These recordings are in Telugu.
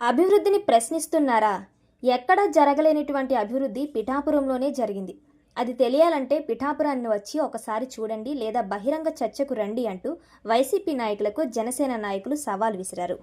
అభివృద్ధిని ప్రశ్నిస్తున్నారా? ఎక్కడా జరగలేనటువంటి అభివృద్ధి పిఠాపురంలోనే జరిగింది. అది తెలియాలంటే పిఠాపురాన్ని వచ్చి ఒకసారి చూడండి లేదా బహిరంగ చర్చకు రండి అంటూ వైసీపీ నాయకులకు జనసేన నాయకులు సవాల్ విసిరారు.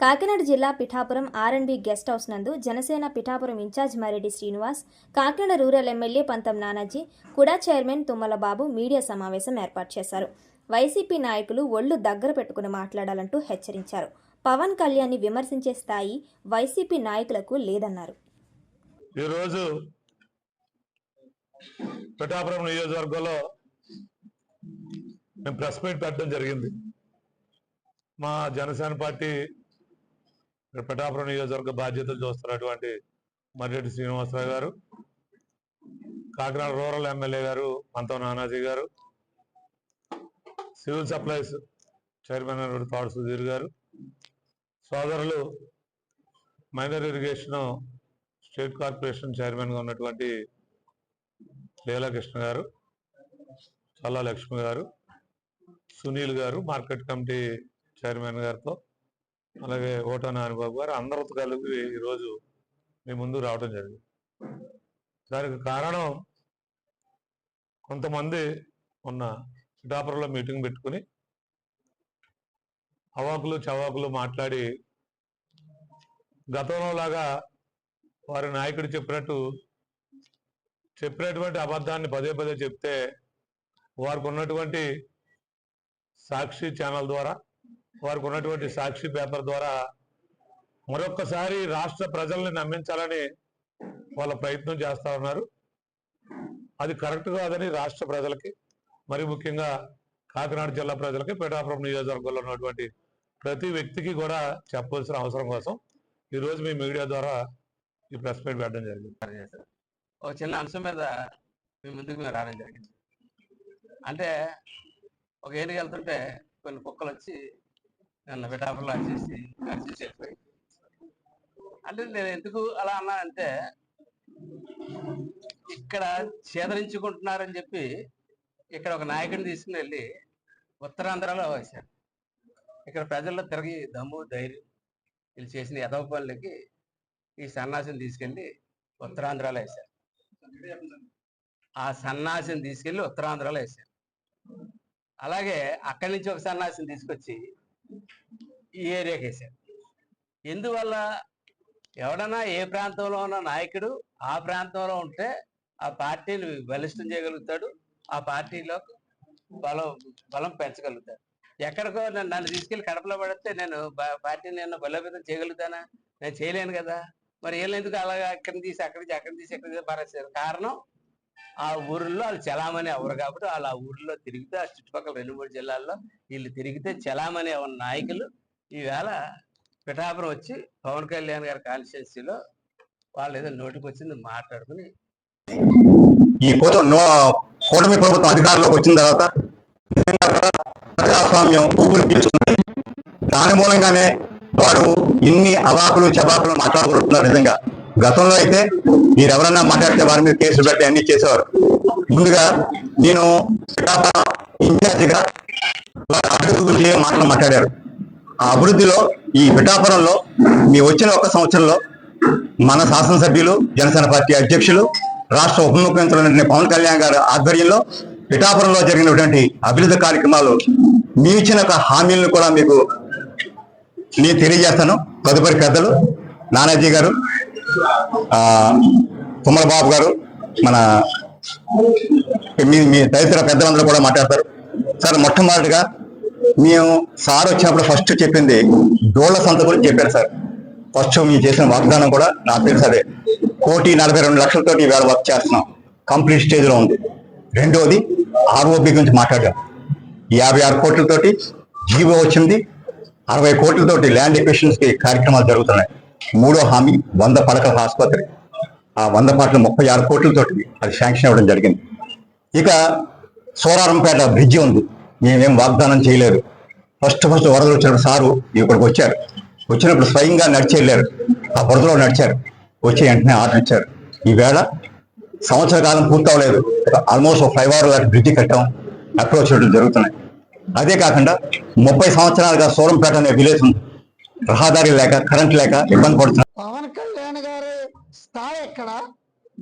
కాకినాడ జిల్లా Pithapuram R and B guest house నందు Janasena Pithapuram incharge Mareddy Srinivas Kakinada rural MLA Pantham Nanaji కుడా చైర్మన్ తుమ్మల బాబు మీడియా సమావేశం ఏర్పాటు చేశారు. వైసీపీ నాయకులు ఒళ్ళు దగ్గర పెట్టుకుని మాట్లాడాలంటూ హెచ్చరించారు. పవన్ కళ్యాణ్ని విమర్శించే స్థాయి వైసీపీ నాయకులకు లేదన్నారు. ఈరోజు పిఠాపురం నియోజకవర్గంలో మేము ప్రెస్ మీట్ పెట్టడం జరిగింది. మా జనసేన పార్టీ పిఠాపురం నియోజకవర్గ బాధ్యతలు చూస్తున్నటువంటి మర్రెడ్డి శ్రీనివాసరావు గారు కాకినాడ రూరల్ ఎమ్మెల్యే గారు పంతం నానాజీ గారు సివిల్ సప్లైస్ చైర్మన్ అయినటువంటి సుధీర్ గారు సోదరులు మైనర్ ఇరిగేషన్ స్టేట్ కార్పొరేషన్ చైర్మన్గా ఉన్నటువంటి లీలాకృష్ణ గారు చల్లా లక్ష్మి గారు సునీల్ గారు మార్కెట్ కమిటీ చైర్మన్ గారితో అలాగే ఓటా నానిబాబు గారు అందరితో కలిపి ఈరోజు మీ ముందు రావడం జరిగింది. దానికి కారణం కొంతమంది ఉన్న సిటాపురంలో మీటింగ్ పెట్టుకుని అవాకులు చవాకులు మాట్లాడి గతంలో లాగా వారి నాయకుడు చెప్పినట్టు చెప్పినటువంటి అబద్ధాన్ని పదే పదే చెప్తే వారికి ఉన్నటువంటి సాక్షి ఛానల్ ద్వారా వారికి ఉన్నటువంటి సాక్షి పేపర్ ద్వారా మరొక్కసారి రాష్ట్ర ప్రజల్ని నమ్మించాలని వాళ్ళ ప్రయత్నం చేస్తా ఉన్నారు. అది కరెక్ట్ కాదని రాష్ట్ర ప్రజలకి మరి ముఖ్యంగా కాకినాడ జిల్లా ప్రజలకి పిఠాపురం నియోజకవర్గంలో ఉన్నటువంటి ప్రతి వ్యక్తికి కూడా చెప్పవలసిన అవసరం కోసం ఈరోజు మీ మీడియా ద్వారా ఈ ప్రెస్ మీట్ పెట్టడం జరిగింది. ఒక చిన్న అంశం మీద మీ ముందుకు మేము రావడం జరిగింది. అంటే ఒక ఏనుగు వెళ్తుంటే కొన్ని కుక్కలు వచ్చి నన్ను విటాపులు చేసి చేసిపోయి అంటే నేను ఎందుకు అలా అన్నానంటే ఇక్కడ ఛేదరించుకుంటున్నారని చెప్పి ఇక్కడ ఒక నాయకుడిని తీసుకుని వెళ్ళి ఉత్తరాంధ్రలో వేశారు. ఇక్కడ ప్రజల్లో తిరిగి దమ్ము ధైర్యం వీళ్ళు చేసిన ఎదవ పనులకి ఈ సన్నాసిని తీసుకెళ్ళి ఉత్తరాంధ్రలో వేశారు. ఆ సన్నాసిని తీసుకెళ్ళి ఉత్తరాంధ్రలో వేశారు. అలాగే అక్కడి నుంచి ఒక సన్నాసిని తీసుకొచ్చి ఈ ఏరియాకి వేశారు. ఎందువల్ల? ఎవడన్నా ఏ ప్రాంతంలో ఉన్న నాయకుడు ఆ ప్రాంతంలో ఉంటే ఆ పార్టీని బలిష్టం చేయగలుగుతాడు ఆ పార్టీలో బలం బలం పెంచగలుగుతాడు. ఎక్కడికో నన్ను నన్ను తీసుకెళ్ళి కడపలో పడితే నేను పార్టీని నేను బలోపేతం చేయగలుగుతానా? నేను చేయలేను కదా. మరి వీళ్ళు ఎందుకు అలాగా ఇక్కడిని తీసి అక్కడి నుంచి అక్కడి తీసి ఎక్కడ పారేస్తారు? కారణం? ఆ ఊర్లో వాళ్ళు చలామణి ఎవరు కాబట్టి వాళ్ళు ఆ ఊర్లో తిరిగితే ఆ చుట్టుపక్కల రెండు మూడు జిల్లాల్లో వీళ్ళు తిరిగితే చలామణి ఉన్న నాయకులు ఈవేళ పిఠాపురం వచ్చి పవన్ కళ్యాణ్ గారి కాన్స్టిట్యున్సీలో వాళ్ళు ఏదో నోటికి వచ్చింది మాట్లాడుకుని ఈ కూటమి ప్రభుత్వం అధికారంలోకి వచ్చిన తర్వాత ప్రజాస్వామ్యం ఊపిరి దాని మూలంగానే వాడు ఇన్ని అవాకులు చబాకులు మాట్లాడుకుంటున్నారు నిజంగా గతంలో అయితే మీరు ఎవరన్నా మాట్లాడితే వారి మీద కేసులు పెట్టి అన్ని చేసేవారు. ముందుగా నేను ఇన్ఛార్జిగా అభివృద్ధి గురించి మాటలు మాట్లాడారు. ఆ అభివృద్ధిలో ఈ పిఠాపురంలో మీ వచ్చిన ఒక సంవత్సరంలో మన శాసనసభ్యులు జనసేన పార్టీ అధ్యక్షులు రాష్ట్ర ఉప ముఖ్యమంత్రి పవన్ కళ్యాణ్ గారి ఆధ్వర్యంలో పిఠాపురంలో జరిగినటువంటి అభివృద్ధి కార్యక్రమాలు మీ ఇచ్చిన ఒక హామీలను కూడా మీకు నేను తెలియజేస్తాను. తదుపరి పెద్దలు నానాజీ గారు కుమ్మలబాబు గారు మన మీ మీ తదితర పెద్దలందరూ కూడా మాట్లాడతారు. సార్ మొట్టమొదటిగా మేము సార్ వచ్చినప్పుడు ఫస్ట్ చెప్పింది డోళ్ళ సంత గురించి చెప్పారు సార్. ఫస్ట్ మీరు చేసిన వాగ్దానం కూడా నాకు తెలుసు అదే కోటి నలభై రెండు లక్షలతో వేళ వర్క్ చేస్తున్నాం. కంప్లీట్ స్టేజ్లో ఉంది. రెండోది ఆర్ఓబి గురించి మాట్లాడాం యాభై ఆరు కోట్లతోటి జీవో వచ్చింది. అరవై కోట్లతోటి ల్యాండ్ ఎక్విషన్స్కి కార్యక్రమాలు జరుగుతున్నాయి. మూడో హామీ వంద పడకల ఆసుపత్రి. ఆ వంద పడకలు ముప్పై ఆరు కోట్లతోటి అది శాంక్షన్ అవ్వడం జరిగింది. ఇక సోరారంపేట బ్రిడ్జి ఉంది. మేమేం వాగ్దానం చేయలేరు ఫస్ట్ ఫస్ట్ వరదలు వచ్చినప్పుడు సారు ఇక్కడికి వచ్చారు. వచ్చినప్పుడు స్వయంగా నడిచి వెళ్ళారు. ఆ వరదలో నడిచారు. వచ్చి వెంటనే ఆర్డర్ ఇచ్చారు. ఈవేళ సంవత్సర కాలం పూర్తవలేదు. ఆల్మోస్ట్ ఒక ఫైవ్ అవర్ లాంటి బ్రిడ్జి కట్టడం అప్రోచ్ జరుగుతున్నాయి. అదే కాకుండా ముప్పై సంవత్సరాలుగా సూరంపేట అనే విలేజ్ ఉంది. రహదారి లేక కరెంట్ లేక ఇబ్బంది పడుతున్నారు పవన్ కళ్యాణ్ గారి స్థాయి ఎక్కడ?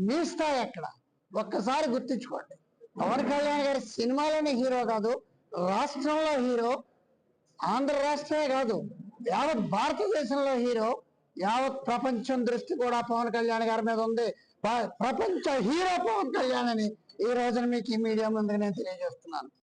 మీ స్థాయి ఎక్కడ? ఒక్కసారి గుర్తించుకోండి. పవన్ కళ్యాణ్ గారి సినిమాలోనే హీరో కాదు రాష్ట్రంలో హీరో ఆంధ్ర రాష్ట్రమే కాదు యావత్ భారతదేశంలో హీరో యావత్ ప్రపంచం దృష్టి కూడా పవన్ కళ్యాణ్ గారి మీద ఉంది. ప్రపంచ హీరో పవన్ కళ్యాణ్ అని ఈ రోజున మీకు ఈ మీడియా ముందుగా నేను తెలియజేస్తున్నాను.